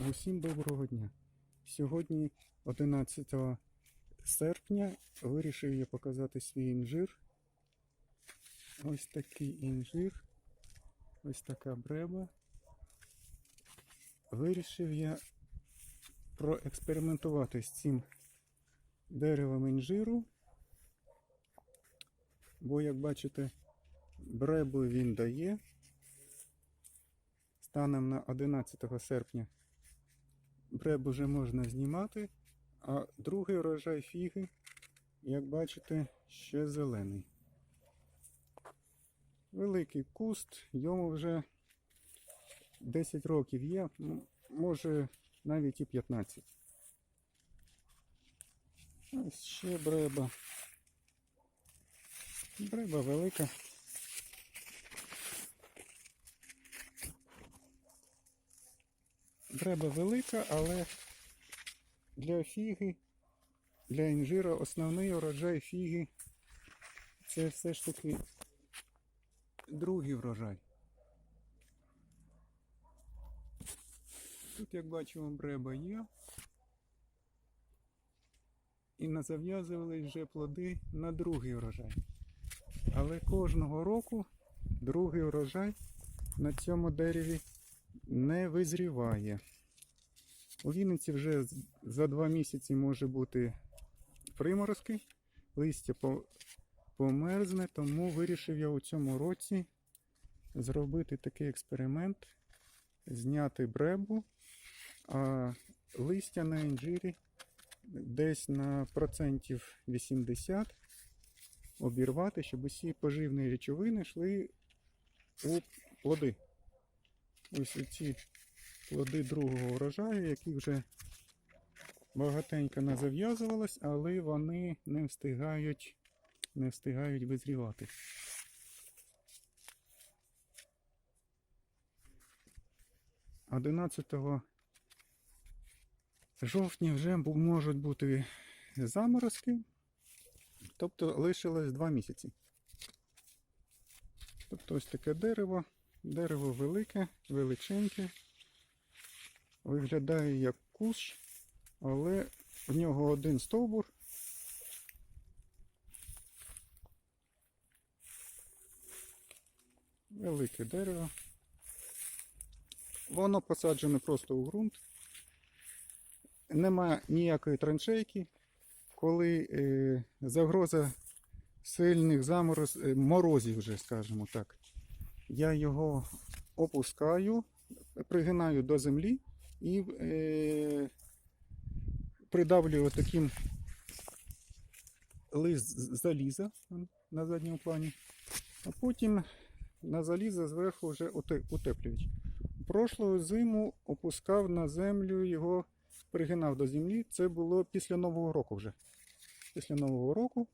Усім доброго дня. Сьогодні, 11 серпня, вирішив я показати свій інжир. Ось такий інжир. Ось така бреба. Вирішив я проекспериментувати з цим деревом інжиру. Бо, як бачите, бребу він дає. Станом на 11 серпня бреб уже можна знімати, а другий урожай фіги, як бачите, ще зелений. Великий куст, йому вже 10 років є, може навіть і 15. Ось ще бреба. Бреба велика. Бреба велика, але для фіги, для інжира основний урожай фіги це все ж таки другий врожай. Тут, як бачимо, бреба є. І назав'язувались вже плоди на другий урожай. Але кожного року другий урожай на цьому дереві не визріває. У Вінниці вже за два місяці може бути приморозки, листя померзне, тому вирішив я у цьому році зробити такий експеримент, зняти бребу, а листя на інжирі десь на процентів 80 обірвати, щоб усі поживні речовини йшли у плоди. Ось ці плоди другого урожаю, які вже багатенько не зав'язувалось, але вони не встигають, не встигають визрівати. Одинадцятого жовтня вже можуть бути заморозки, тобто лишилось два місяці. Тобто ось таке дерево. Дерево велике, величеньке. Виглядає як кущ, але в нього один стовбур. Велике дерево. Воно посаджене просто у ґрунт. Нема ніякої траншейки. Коли е, загроза сильних замороз, е, морозів, вже, скажімо так, я його опускаю, пригинаю до землі і е, придавлюю таким лист заліза на задньому плані, а потім на залізо зверху вже уте- утеплювач. Прошлу зиму опускав на землю його, пригинав до землі. Це було після Нового року вже. Після Нового року.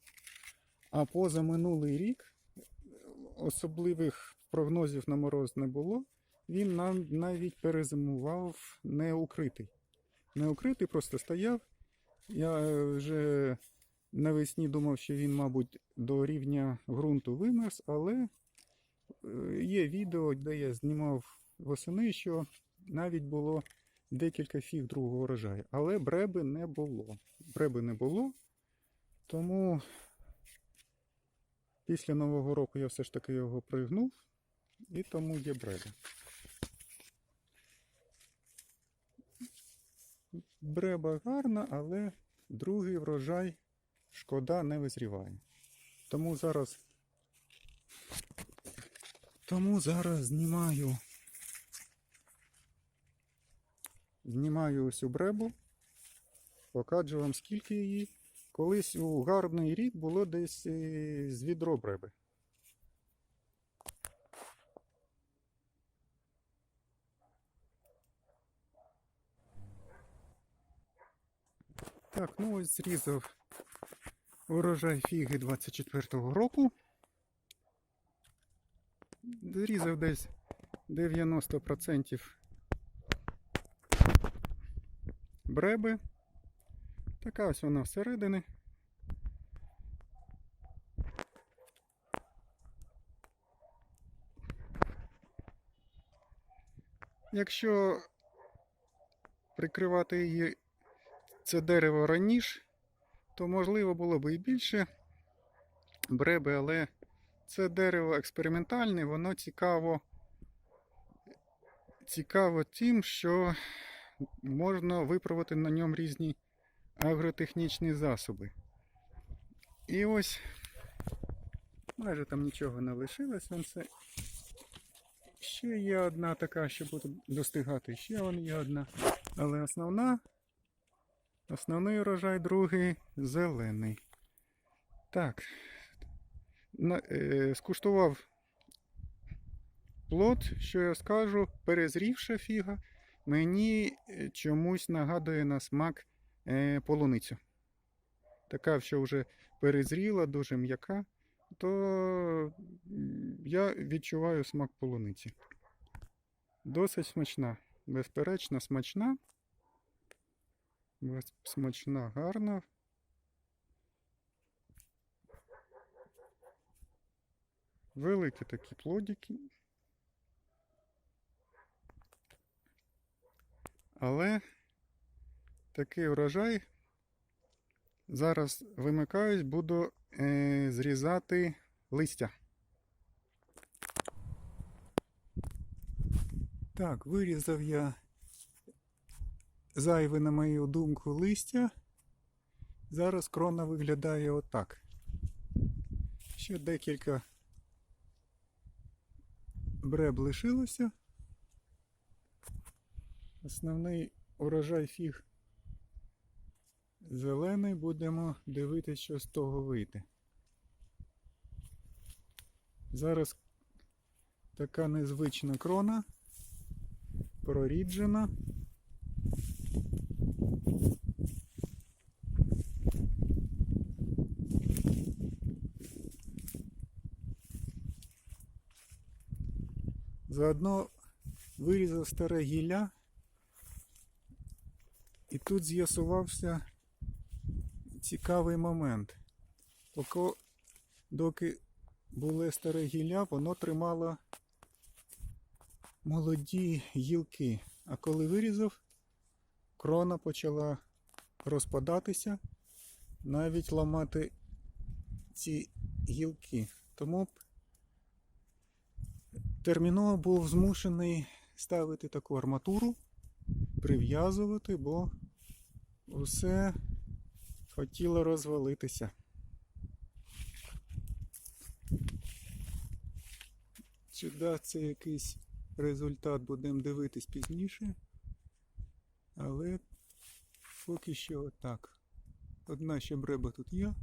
А позаминулий рік особливих прогнозів на мороз не було. Він нам навіть перезимував неукритий. Неукритий просто стояв. Я е, вже навесні думав, що він, мабуть, до рівня ґрунту вимерз, але е, є відео, де я знімав восени, що навіть було декілька фіг другого урожаю. Але бреби не було. Бреби не було. Тому після Нового року я все ж таки його пригнув, і тому є бреба. Бреба гарна, але другий врожай шкода не визріває. Тому зараз. Тому зараз знімаю. Знімаю ось бребу. Покажу вам скільки її. Колись у гарний рік було десь е, з відро бреби. Так, ну ось зрізав урожай фіги 24-го року. Зрізав десь 90% бреби. Така ось вона всередині. Якщо прикривати її це дерево раніше, то можливо було б і більше бреби, але це дерево експериментальне, воно цікаво, цікаво тим, що можна виправити на ньому різні агротехнічні засоби. І ось майже там нічого не лишилось. Це. Ще є одна така, що буде достигати, ще вон є одна. Але основна, основний урожай другий зелений. Так. На, е, скуштував плод, що я скажу, перезрівша фіга, мені е, чомусь нагадує на смак е, полуницю. Така, що вже перезріла, дуже м'яка, то я відчуваю смак полуниці. Досить смачна. Безперечно, смачна. Смачна, гарна. Великі такі плодики. Але такий урожай. Зараз вимикаюсь, буду е, зрізати листя. Так, вирізав я зайве, на мою думку, листя. Зараз крона виглядає отак. Ще декілька бреб лишилося. Основний урожай фіг зелений. Будемо дивитися, що з того вийде. Зараз така незвична крона, проріджена. Заодно вирізав старе гілля, і тут з'ясувався цікавий момент. Поки, доки було старе гілля, воно тримало молоді гілки. А коли вирізав, крона почала розпадатися, навіть ламати ці гілки. Тому терміново був змушений ставити таку арматуру, прив'язувати, бо усе хотіло розвалитися. Чи дасть це якийсь результат, будемо дивитись пізніше. Але поки що отак. Одна ще бреба тут є.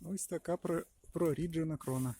Ось така про- проріджена крона.